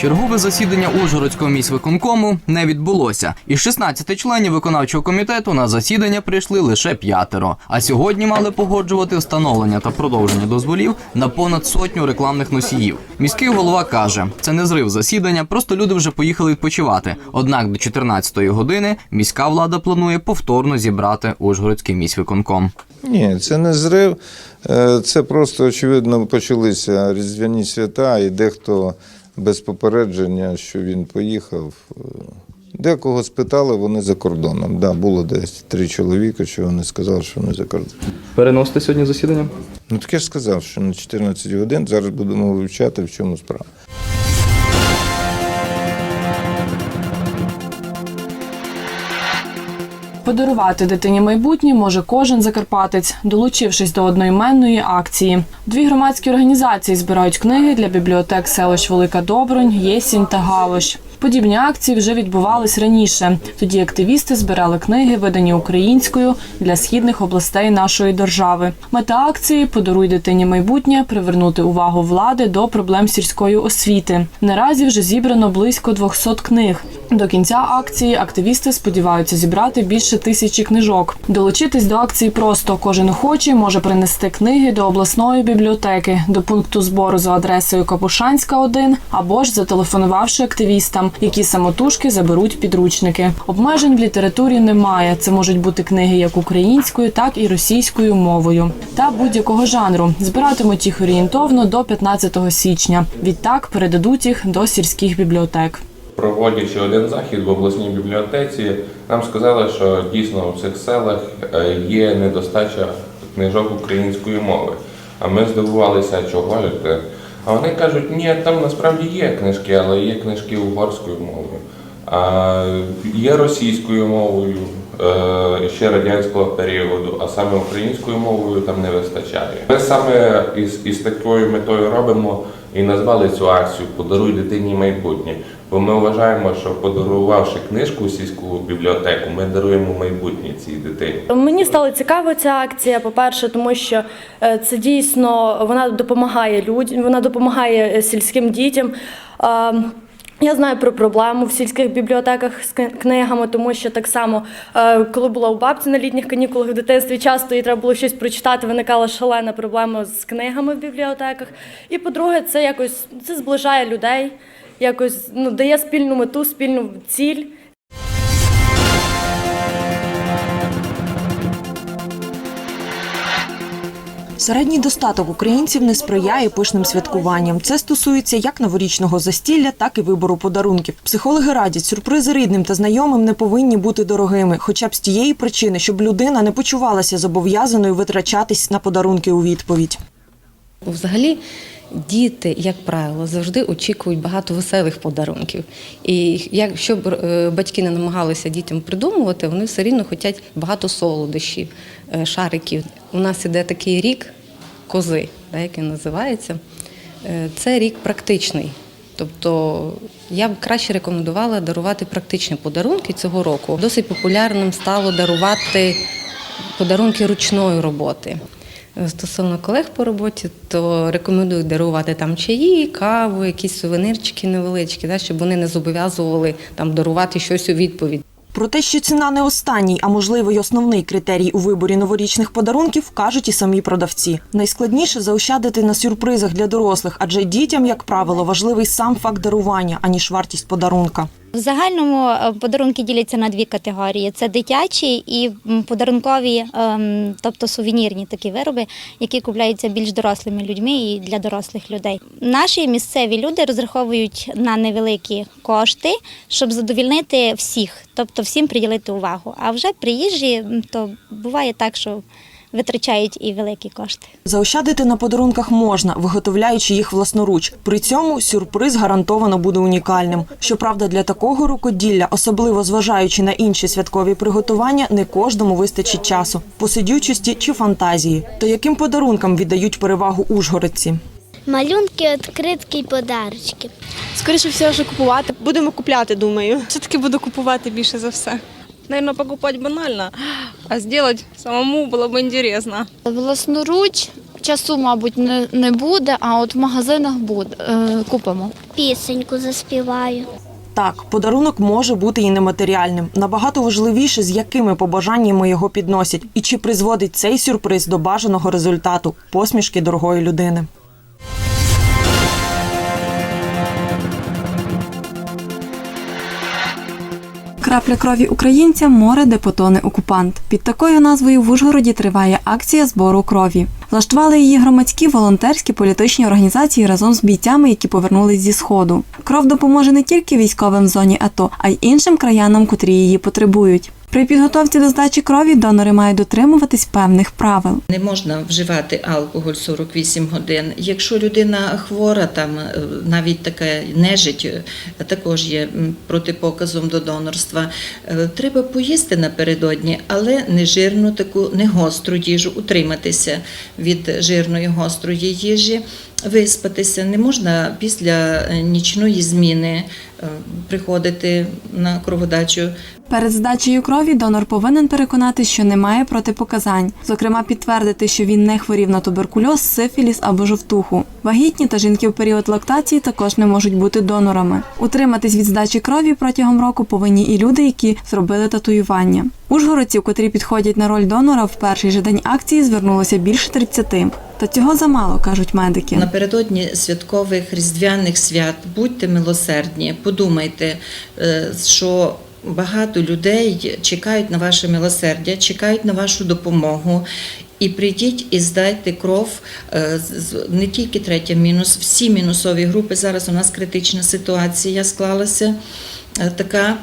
Чергове засідання Ужгородського міськвиконкому не відбулося. Із 16 членів виконавчого комітету на засідання прийшли лише п'ятеро. А сьогодні мали погоджувати встановлення та продовження дозволів на понад сотню рекламних носіїв. Міський голова каже, це не зрив засідання, просто люди вже поїхали відпочивати. Однак до 14-ї години міська влада планує повторно зібрати Ужгородський міськвиконком. Ні, це не зрив. Е, Це просто, очевидно, почалися різдвяні свята, і дехто без попередження, що він поїхав. Декого спитали, вони за кордоном. Да, було десь три чоловіка, що вони сказали, що вони за кордоном. Переносите сьогодні засідання? Ну так я ж сказав, що на 14 годин зараз будемо вивчати, в чому справа. Подарувати дитині майбутнє може кожен закарпатець, долучившись до одноіменної акції. Дві громадські організації збирають книги для бібліотек селищ Велика Добронь, Єсінь та Галощ. Подібні акції вже відбувались раніше. Тоді активісти збирали книги, видані українською для східних областей нашої держави. Мета акції подаруй дитині майбутнє, привернути увагу влади до проблем сільської освіти. Наразі вже зібрано близько 200 книг. До кінця акції активісти сподіваються зібрати більше тисячі книжок. Долучитись до акції просто кожен охочий може принести книги до обласної бібліотеки, до пункту збору за адресою Капушанська 1 або ж зателефонувавши активістам, які самотужки заберуть підручники. Обмежень в літературі немає. Це можуть бути книги як українською, так і російською мовою та будь-якого жанру. Збиратимуть їх орієнтовно до 15 січня. Відтак передадуть їх до сільських бібліотек. Проводячи один захід в обласній бібліотеці, нам сказали, що дійсно в цих селах е, є недостача книжок української мови. А ми здивувалися, чого ж. А вони кажуть, ні, там насправді є книжки, але є книжки угорською мовою, а є російською мовою ще радянського періоду, а саме українською мовою там не вистачає. Ми саме із, із такою метою робимо і назвали цю акцію Подаруй дитині майбутнє. Бо ми вважаємо, що подарувавши книжку у сільську бібліотеку, ми даруємо майбутнє цій дитині. Мені стала цікава ця акція. По-перше, тому що е, це дійсно вона допомагає людям, вона допомагає е, сільським дітям. Я знаю про проблему в сільських бібліотеках з книгами, тому що так само, е, коли була у бабці на літніх канікулах в дитинстві, часто їй треба було щось прочитати, виникала шалена проблема з книгами в бібліотеках. І по-друге, це якось це зближає людей, якось ну, дає спільну мету, спільну ціль. Середній достаток українців не сприяє пишним святкуванням. Це стосується як новорічного застілля, так і вибору подарунків. Психологи радять, сюрпризи рідним та знайомим не повинні бути дорогими, хоча б з тієї причини, щоб людина не почувалася зобов'язаною витрачатись на подарунки у відповідь. Взагалі, діти, як правило, завжди очікують багато веселих подарунків. І якщо б е, батьки не намагалися дітям придумувати, вони все рівно хочуть багато солодощів, е, шариків. У нас іде такий рік кози, як він називається. Е, Це рік практичний. Тобто я б краще рекомендувала дарувати практичні подарунки цього року. Досить популярним стало дарувати подарунки ручної роботи. Стосовно колег по роботі, то рекомендую дарувати там чаї, каву, якісь сувенирчики невеличкі, да, щоб вони не зобов'язували там дарувати щось у відповідь. Про те, що ціна не останній, а можливо й основний критерій у виборі новорічних подарунків, кажуть і самі продавці. Найскладніше заощадити на сюрпризах для дорослих, адже дітям, як правило, важливий сам факт дарування, аніж вартість подарунка. В загальному е, подарунки діляться на дві категорії: це дитячі і подарункові, ем, тобто сувенірні такі вироби, які купляються більш дорослими людьми і для дорослих людей. Наші місцеві люди розраховують на невеликі кошти, щоб задовільнити всіх, тобто всім приділити увагу. А вже приїжджі, то буває так, що витрачають і великі кошти. Заощадити на подарунках можна, виготовляючи їх власноруч. При цьому сюрприз гарантовано буде унікальним. Щоправда, для такого рукоділля, особливо зважаючи на інші святкові приготування, не кожному вистачить часу, посидючості чи фантазії. То яким подарункам віддають перевагу ужгородці? Малюнки, відкритки і подарочки. Скоріше всього, що купувати. Будемо купляти, думаю. Все-таки буду купувати більше за все. Наверное, покупать банально, а сделать самому было бы интересно. Власноруч часу, мабуть, не, не буде, а от в магазинах буде, е, купимо. Пісеньку заспіваю. Так, подарунок може бути і нематеріальним. Набагато важливіше, з якими побажаннями його підносять, і чи призводить цей сюрприз до бажаного результату посмішки дорогої людини. Крапля крові українця море де потоне окупант. Під такою назвою в Ужгороді триває акція збору крові. Влаштували її громадські волонтерські політичні організації разом з бійцями, які повернулись зі сходу. Кров допоможе не тільки військовим в зоні АТО, а й іншим краянам, котрі її потребують. При підготовці до здачі крові донори мають дотримуватись певних правил. Не можна вживати алкоголь 48 годин. Якщо людина хвора, там е, навіть таке нежить е, також є протипоказом до донорства. Е, Треба поїсти напередодні, але не жирну таку, не гостру їжу, утриматися від жирної гострої їжі. Виспатися не можна після е, нічної зміни е, приходити на кроводачу. Перед здачею крові донор повинен переконати, що немає протипоказань, зокрема підтвердити, що він не хворів на туберкульоз, сифіліс або жовтуху. Вагітні та жінки в період лактації також не можуть бути донорами. Утриматись від здачі крові протягом року повинні і люди, які зробили татуювання. Ужгородців, котрі підходять на роль донора в перший же день акції, звернулося більше 30. Та цього замало, кажуть медики. Напередодні святкових різдвяних свят будьте милосердні, подумайте, е, що багато людей чекають на ваше милосердя, чекають на вашу допомогу. І прийдіть і здайте кров е, не тільки третя мінус, всі мінусові групи. Зараз у нас критична ситуація склалася е, така.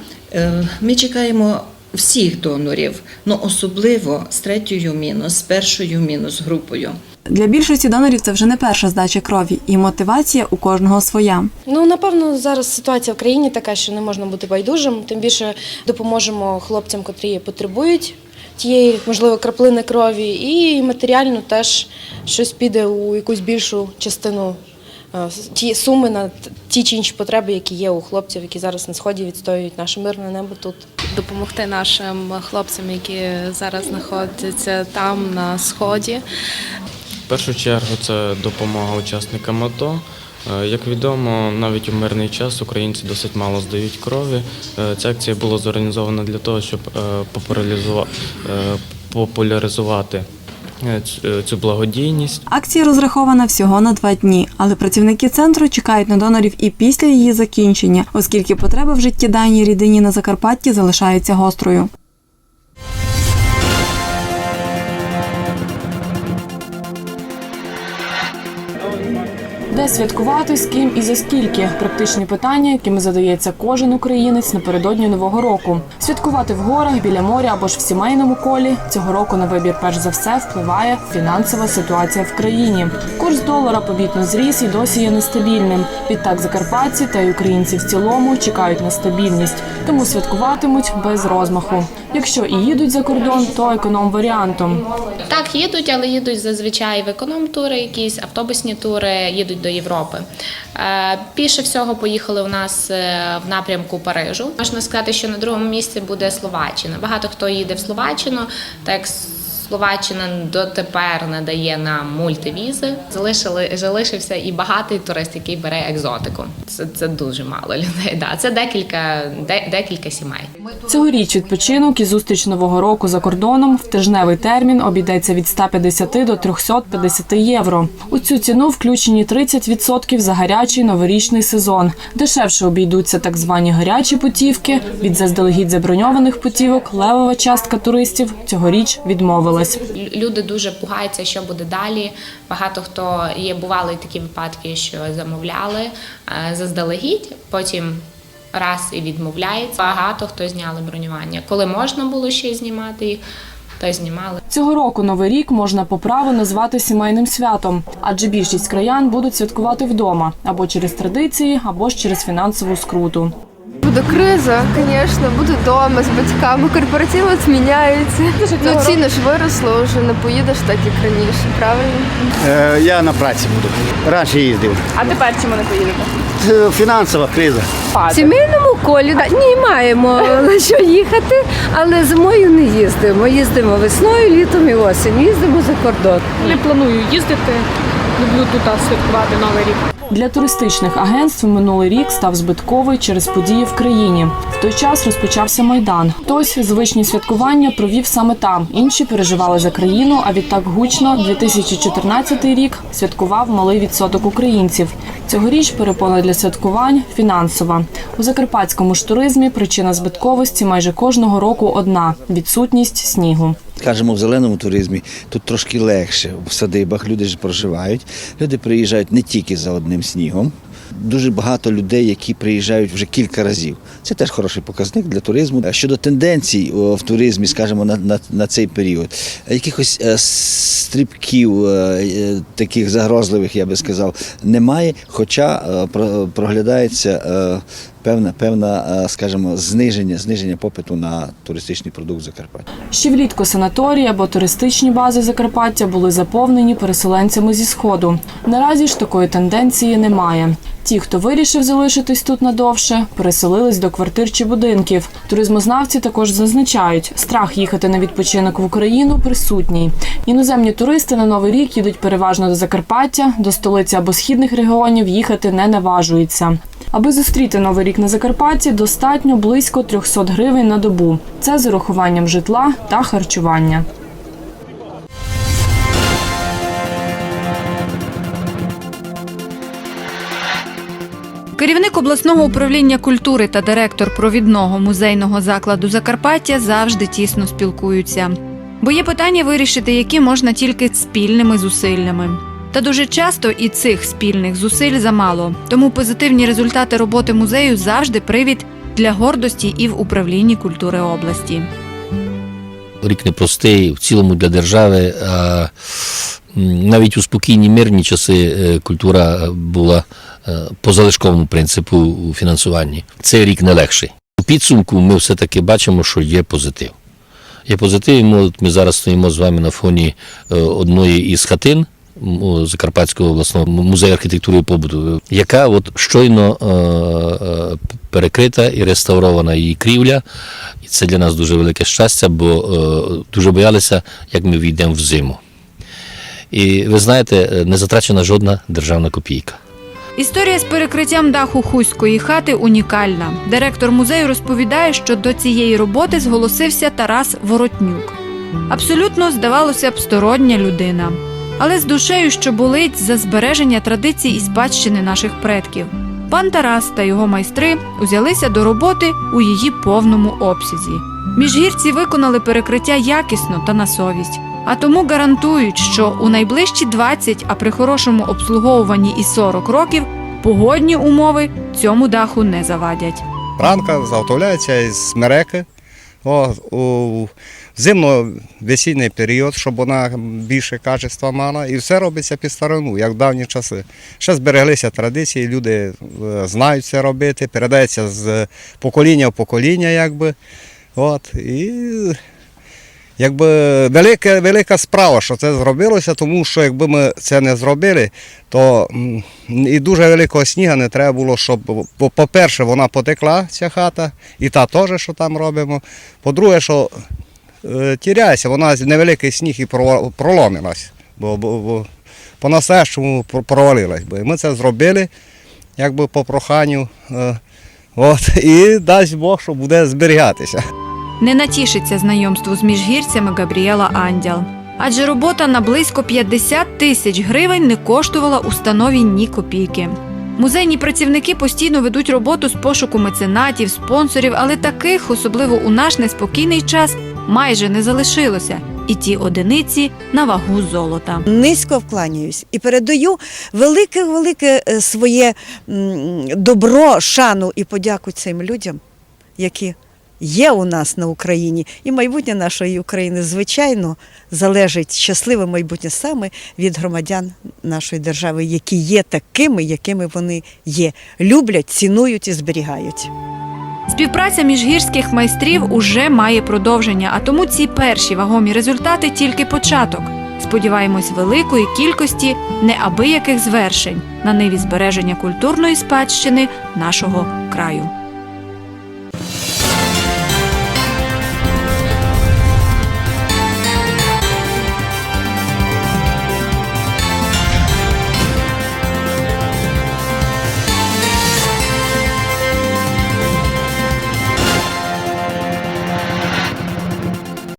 Ми чекаємо всіх донорів, але особливо з третьою мінус, з першою мінус групою. Для більшості донорів це вже не перша здача крові, і мотивація у кожного своя. Ну напевно, зараз ситуація в країні така, що не можна бути байдужим. Тим більше допоможемо хлопцям, котрі потребують тієї, можливо, краплини крові, і матеріально теж щось піде у якусь більшу частину. е, Ті суми на ті чи інші потреби, які є у хлопців, які зараз на сході відстоюють наше мирне небо тут. Допомогти нашим хлопцям, які зараз знаходяться там на сході. Першу чергу це допомога учасникам АТО. Е, Як відомо, навіть у мирний час українці досить мало здають крові. Е, Ця акція була зорганізована для того, щоб е, популяризува- популяризувати цю благодійність. Акція розрахована всього на два дні, але працівники центру чекають на донорів і після її закінчення, оскільки потреба в життєдайній рідині на Закарпатті залишається гострою. Де святкувати, з ким і за скільки практичні питання, якими задається кожен українець напередодні нового року. Святкувати в горах, біля моря або ж в сімейному колі цього року на вибір перш за все впливає фінансова ситуація в країні. Курс долара помітно зріс і досі є нестабільним. Відтак закарпатці та й українці в цілому чекають на стабільність, тому святкуватимуть без розмаху. Якщо і їдуть за кордон, то економ варіантом. Так, їдуть, але їдуть зазвичай в економ-тури, якісь автобусні тури, їдуть до Європи. Е, Більше всього поїхали у нас е, в напрямку Парижу. Можна сказати, що на другому місці буде Словаччина. Багато хто їде в Словаччину, так Словаччина дотепер надає нам мультивізи. Залишили залишився і багатий турист, який бере екзотику. Це, це дуже мало людей. Да, це декілька, де, декілька сімей. Цьогоріч відпочинок і зустріч нового року за кордоном в тижневий термін обійдеться від 150 до 350 євро. У цю ціну включені 30% за гарячий новорічний сезон. Дешевше обійдуться так звані гарячі путівки. Від заздалегідь заброньованих путівок левова частка туристів цьогоріч відмовилась. Люди дуже пугаються, що буде далі. Багато хто є бували такі випадки, що замовляли е, заздалегідь, потім раз і відмовляється. Багато хто зняли бронювання. Коли можна було ще знімати їх, то знімали. Цього року новий рік можна по праву назвати сімейним святом, адже більшість краян будуть святкувати вдома або через традиції, або ж через фінансову скруту. Буде криза, звісно, буду вдома з батьками. Корпоративи зміняються. Ну ціни ж виросли, вже не поїдеш так, як раніше, правильно? Я на праці буду. Раніше їздив. А тепер чому не поїдете? Фінансова криза. В сімейному колі ні, маємо на що їхати, але зимою не їздимо. Їздимо весною, літом і осінь. Їздимо за кордон. Не планую їздити. Люблю тут святкувати новий рік. Для туристичних агентств минулий рік став збитковий через події в країні. В той час розпочався майдан. Хтось звичні святкування провів саме там. Інші переживали за країну. А відтак гучно 2014 рік святкував малий відсоток українців. Цьогоріч перепона для святкувань фінансова. У закарпатському ж туризмі причина збитковості майже кожного року одна відсутність снігу. Скажімо, в зеленому туризмі тут трошки легше. В садибах люди ж проживають. Люди приїжджають не тільки за одним снігом. Дуже багато людей, які приїжджають вже кілька разів. Це теж хороший показник для туризму. Щодо тенденцій в туризмі, скажімо, на, на, на цей період, якихось е, стрибків е, е, таких загрозливих, я би сказав, немає. Хоча про- проглядається е, певна, певна, е, скажімо, зниження, зниження попиту на туристичний продукт Закарпаття. Ще влітку санаторії або туристичні бази Закарпаття були заповнені переселенцями зі сходу. Наразі ж такої тенденції немає. Ті, хто вирішив залишитись тут надовше, переселились до квартир чи будинків. Туризмознавці також зазначають, страх їхати на відпочинок в Україну присутній. Іноземні туристи на новий рік їдуть переважно до Закарпаття, до столиці або східних регіонів їхати не наважуються. Аби зустріти новий рік на Закарпатті, достатньо близько 300 гривень на добу. Це з урахуванням житла та харчування. Керівник обласного управління культури та директор провідного музейного закладу Закарпаття завжди тісно спілкуються. Бо є питання вирішити, які можна тільки спільними зусиллями. Та дуже часто і цих спільних зусиль замало. Тому позитивні результати роботи музею завжди привід для гордості і в управлінні культури області. Рік непростий в цілому для держави. А навіть у спокійні мирні часи е, культура була е, по залишковому принципу у фінансуванні. Цей рік не легший. У підсумку ми все-таки бачимо, що є позитив. Є позитив, ми, зараз стоїмо з вами на фоні е, одної із хатин. Закарпатського обласного музею архітектури і побуту, яка от щойно е, е, перекрита і реставрована її крівля. І це для нас дуже велике щастя, бо е, дуже боялися, як ми війдемо в зиму. І ви знаєте, е, не затрачена жодна державна копійка. Історія з перекриттям даху хуської хати унікальна. Директор музею розповідає, що до цієї роботи зголосився Тарас Воротнюк. Абсолютно, здавалося б, стороння людина. Але з душею, що болить за збереження традицій і спадщини наших предків. Пан Тарас та його майстри узялися до роботи у її повному обсязі. Міжгірці виконали перекриття якісно та на совість. А тому гарантують, що у найближчі 20, а при хорошому обслуговуванні і 40 років погодні умови цьому даху не завадять. Ранка заготовляється із смереки. У зимно-весінний період, щоб вона більше качества мала. І все робиться під старину, як в давні часи. Ще збереглися традиції, люди е, знають це робити, передається з покоління в покоління, якби. От, і якби велика, велика справа, що це зробилося, тому що якби ми це не зробили, то і дуже великого сніга не треба було, щоб, по- по-перше, вона потекла, ця хата, і та теж, що там робимо. По-друге, що е, тіряється, вона невеликий сніг і проломилась, бо, бо, бо по-настоящому провалилась. би. Ми це зробили, якби по проханню. Е, от, і дасть Бог, що буде зберігатися. Не натішиться знайомству з міжгірцями Габріела Андял. Адже робота на близько 50 тисяч гривень не коштувала установі ні копійки. Музейні працівники постійно ведуть роботу з пошуку меценатів, спонсорів, але таких, особливо у наш неспокійний час, майже не залишилося. І ті одиниці на вагу золота. Низько вкланяюсь і передаю велике, велике е, своє добро, шану і подяку цим людям, які є у нас на Україні. І майбутнє нашої України, звичайно, залежить щасливе майбутнє саме від громадян нашої держави, які є такими, якими вони є. Люблять, цінують і зберігають. Співпраця міжгірських майстрів уже має продовження, а тому ці перші вагомі результати тільки початок. сподіваємось, великої кількості неабияких звершень на ниві збереження культурної спадщини нашого краю.